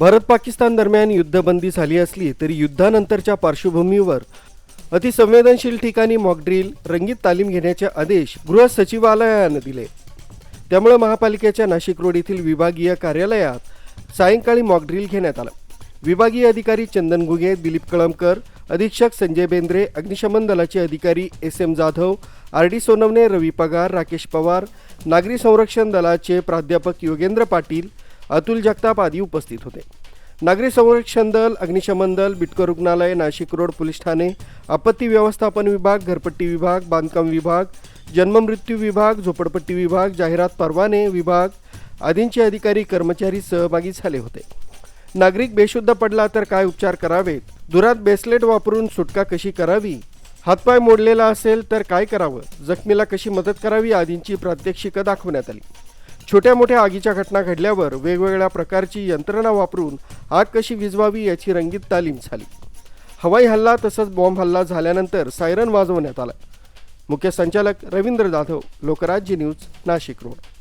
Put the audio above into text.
भारत पाकिस्तान दरम्यान युद्धबंदी झाली असली तरी युद्धानंतरच्या पार्श्वभूमीवर अतिसंवेदनशील ठिकाणी मॉकड्रिल रंगीत तालीम घेण्याचे आदेश गृह सचिवालयानं दिले. त्यामुळे महापालिकेच्या नाशिक रोड येथील विभागीय कार्यालयात सायंकाळी मॉकड्रिल घेण्यात आलं. विभागीय अधिकारी चंदन घुगे दिलीप कळमकर अधीक्षक संजय बेंद्रे अग्निशमन दलाचे अधिकारी S M Jadhav R D Sonawane Ravi Pagar Rakesh Pawar नागरी संरक्षण दलाचे प्राध्यापक योगेंद्र पाटील अतुल जगताप आदी उपस्थित होते. नागरी संरक्षण दल अग्निशमन दल बिटकर रुग्णालय नाशिक रोड पोलीस ठाणे आपत्ती व्यवस्थापन विभाग घरपट्टी विभाग बांधकाम विभाग जन्ममृत्यू विभाग झोपडपट्टी विभाग जाहिरात परवाने विभाग आदींचे अधिकारी कर्मचारी सहभागी झाले होते. नागरिक बेशुद्ध पडला तर काय उपचार करावेत? दुरात बेसलेट वापरून सुटका कशी करावी? हातपाय मोडलेला असेल तर काय करावं? जखमीला कशी मदत करावी? आदींची प्रात्यक्षिकं दाखवण्यात आली. छोट्या मोठ्या आगीच्या घटना घडल्यावर वेगवेगळ्या प्रकारची यंत्रणा वापरून आग कशी विजवावी याची रंगीत तालीम झाली. हवाई हल्ला तसंच बॉम्ब हल्ला झाल्यानंतर सायरन वाजवण्यात आला. मुख्य संचालक रवींद्र जाधव लोकराज्य न्यूज नाशिक रोड